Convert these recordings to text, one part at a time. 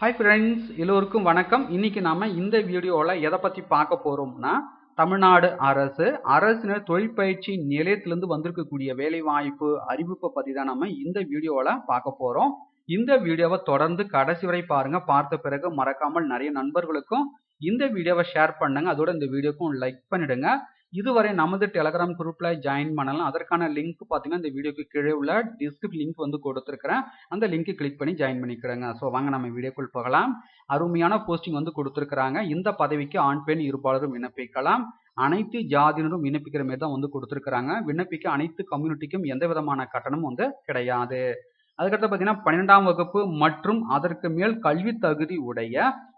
Hi friends எல்லோருக்கும் வணக்கம். இன்னைக்கு நாம இந்த வீடியோவில் எதை பற்றி பார்க்க போகிறோம்னா தமிழ்நாடு அரசு அரசினர் தொழிற்பயிற்சி நிலையத்திலிருந்து வந்திருக்கக்கூடிய வேலைவாய்ப்பு அறிவிப்பை பற்றி தான் நம்ம இந்த வீடியோவில் பார்க்க போகிறோம் இந்த வீடியோவை தொடர்ந்து கடைசி வரை பாருங்க. பார்த்த பிறகு மறக்காமல் நிறைய நண்பர்களுக்கும் இந்த வீடியோவை ஷேர் பண்ணுங்க. அதோட இந்த வீடியோக்கும் லைக் பண்ணிடுங்க. இதுவரை நமது டெலகிராம் குரூப்பில் ஜாயின் பண்ணலாம் அதற்கான லிங்க் பார்த்தீங்கன்னா இந்த வீடியோக்கு கீழே உள்ள டிஸ்கிரிப் லிங்க் வந்து கொடுத்துருக்கிறேன். அந்த லிங்க்கு கிளிக் பண்ணி ஜாயின் பண்ணிக்கிறேங்க ஸோ வாங்க நம்ம வீடியோக்குள் போகலாம். அருமையான போஸ்டிங் வந்து கொடுத்துருக்குறாங்க. இந்த பதவிக்கு ஆண் பெண் இருப்பாளரும் விண்ணப்பிக்கலாம். அனைத்து ஜாதியினரும் விண்ணப்பிக்கிற மாதிரி தான் வந்து கொடுத்துருக்குறாங்க. விண்ணப்பிக்க அனைத்து கம்யூனிட்டிக்கும் எந்த விதமான கட்டணமும் வந்து கிடையாது. அதுக்கடுத்து பார்த்தீங்கன்னா பன்னிரெண்டாம் வகுப்பு மற்றும் அதற்கு மேல் கல்வி தகுதி உடைய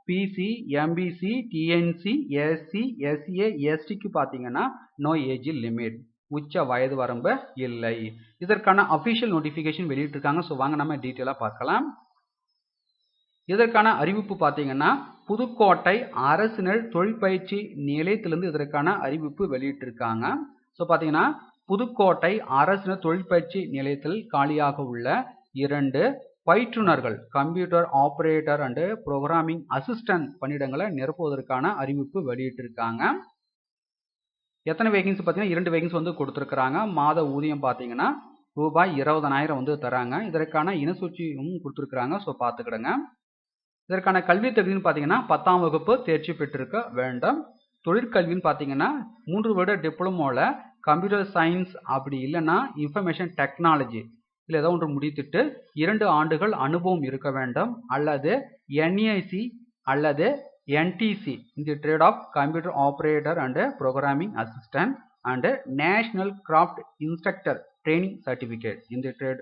BC MBC DNC SC SA எஸ்டிக்கு பார்த்தீங்கன்னா நோ ஏஜ் லிமிட் உச்ச வயது வரம்பு இல்லை. இதற்கான அஃபிஷியல் நோட்டிஃபிகேஷன் வெளியிட்டிருக்காங்க. ஸோ வாங்க நம்ம டீட்டெயிலாக பார்க்கலாம். இதற்கான அறிவிப்பு பார்த்தீங்கன்னா புதுக்கோட்டை அரசினர் தொழிற்பயிற்சி நிலையத்திலிருந்து இதற்கான அறிவிப்பு வெளியிட்டிருக்காங்க. ஸோ பார்த்தீங்கன்னா புதுக்கோட்டை அரசினர் தொழிற்பயிற்சி நிலையத்தில் காலியாக உள்ள இரண்டு பயிற்றுனர்கள் computer operator and programming assistant பணியிடங்களை நிரப்புவதற்கான அறிவிப்பு வெளியிட்டிருக்காங்க. எத்தனை வேகன்சி பார்த்தீங்கன்னா இரண்டு வேகன்சி வந்து கொடுத்துருக்குறாங்க. மாத ஊதியம் பார்த்தீங்கன்னா ரூபாய் இருபதனாயிரம் வந்து தராங்க. இதற்கான இனசூச்சியும் கொடுத்துருக்குறாங்க. ஸோ பார்த்துக்கிடுங்க. இதற்கான கல்வி தகுதின்னு பார்த்தீங்கன்னா பத்தாம் வகுப்பு தேர்ச்சி பெற்றிருக்க வேண்டும். தொழிற்கல்வின்னு பார்த்தீங்கன்னா மூன்று வருட டிப்ளமோவில் கம்ப்யூட்டர் சயின்ஸ் அப்படி இல்லைன்னா இன்ஃபர்மேஷன் டெக்னாலஜி இல்லை ஏதோ ஒன்று முடித்துட்டு இரண்டு ஆண்டுகள் அனுபவம் இருக்க வேண்டும். அல்லது என்ஐசி அல்லது என்டிசி இந்த trade of computer operator and programming assistant and national craft instructor training certificate இந்த ட்ரேட்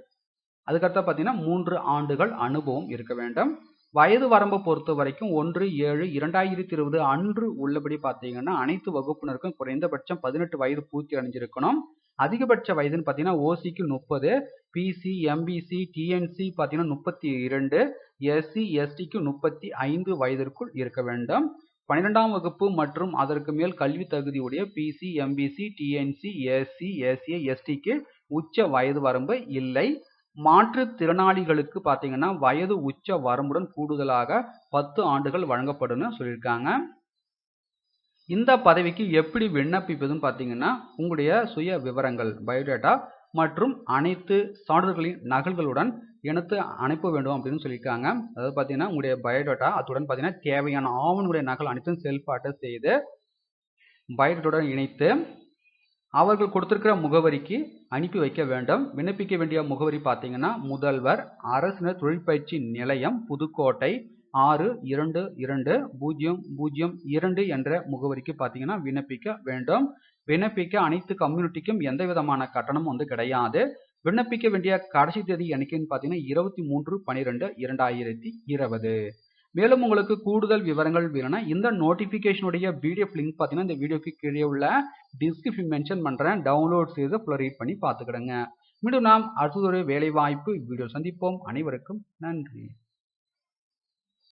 அதுக்கடுத்து பார்த்தீங்கன்னா மூன்று ஆண்டுகள் அனுபவம் இருக்க வேண்டும். வயது வரம்பை பொறுத்த வரைக்கும் ஒன்று ஏழு இரண்டாயிரத்தி இருபது அன்று உள்ளபடி பார்த்தீங்கன்னா அனைத்து வகுப்பினருக்கும் குறைந்தபட்சம் பதினெட்டு வயது பூர்த்தி அடைஞ்சிருக்கணும். அதிகபட்ச வயதுன்னு பார்த்தீங்கன்னா ஓசிக்கு முப்பது பிசி எம்பிசி டிஎன்சி பார்த்தீங்கன்னா முப்பத்தி இரண்டு எஸ்சி எஸ்டிக்கு முப்பத்தி ஐந்து வயதிற்குள் இருக்க வேண்டும். பன்னிரெண்டாம் வகுப்பு மற்றும் அதற்கு மேல் கல்வி தகுதியுடைய BC MBC DNC SC SA எஸ்டிக்கு உச்ச வயது வரம்பு இல்லை. மாற்றுத்திறனாளிகளுக்கு பார்த்தீங்கன்னா வயது உச்ச வரம்புடன் கூடுதலாக பத்து ஆண்டுகள் வழங்கப்படும்னு சொல்லியிருக்காங்க. இந்த பதவிக்கு எப்படி விண்ணப்பிப்பதுன்னு பார்த்தீங்கன்னா உங்களுடைய சுய விவரங்கள் பயோடேட்டா மற்றும் அனைத்து சான்றிதழ்களின் நகல்களுடன் இணைத்து அனுப்ப வேண்டும் அப்படின்னு சொல்லியிருக்காங்க. அதாவது பார்த்தீங்கன்னா உங்களுடைய பயோடேட்டா அத்துடன் பார்த்தீங்கன்னா தேவையான ஆவணங்களுடைய நகல் அனைத்தும் செல்ஃபாட்டை செய்து பயோடேட்டாவுடன் இணைத்து அவர்கள் கொடுத்திருக்கிற முகவரிக்கு அனுப்பி வைக்க வேண்டும். விண்ணப்பிக்க வேண்டிய முகவரி பார்த்தீங்கன்னா முதல்வர் அரசினர் தொழிற்பயிற்சி நிலையம் புதுக்கோட்டை ஆறு இரண்டு இரண்டு பூஜ்ஜியம் பூஜ்ஜியம் இரண்டு என்ற முகவரிக்கு பார்த்தீங்கன்னா விண்ணப்பிக்க வேண்டும். விண்ணப்பிக்க அனைத்து கம்யூனிட்டிக்கும் எந்த விதமான கட்டணமும் வந்து கிடையாது. விண்ணப்பிக்க வேண்டிய கடைசி தேதி என்னைக்குன்னு பார்த்தீங்கன்னா இருபத்தி மூன்று பன்னிரெண்டு இரண்டாயிரத்தி இருபது. மேலும் உங்களுக்கு கூடுதல் விவரங்கள் வேணும்னா இந்த நோட்டிஃபிகேஷனுடைய பிடிஎஃப் லிங்க் பார்த்தீங்கன்னா இந்த வீடியோக்கு கீழே உள்ள டிஸ்கிரிப்ஷன் மென்ஷன் பண்ணுறேன் டவுன்லோட் செய்து ஃபுல்லாக ரீட் பண்ணி பார்த்துக்கிடுங்க மீண்டும் நாம் அடுத்ததொரு வேலைவாய்ப்பு வீடியோ சந்திப்போம். அனைவருக்கும் நன்றி.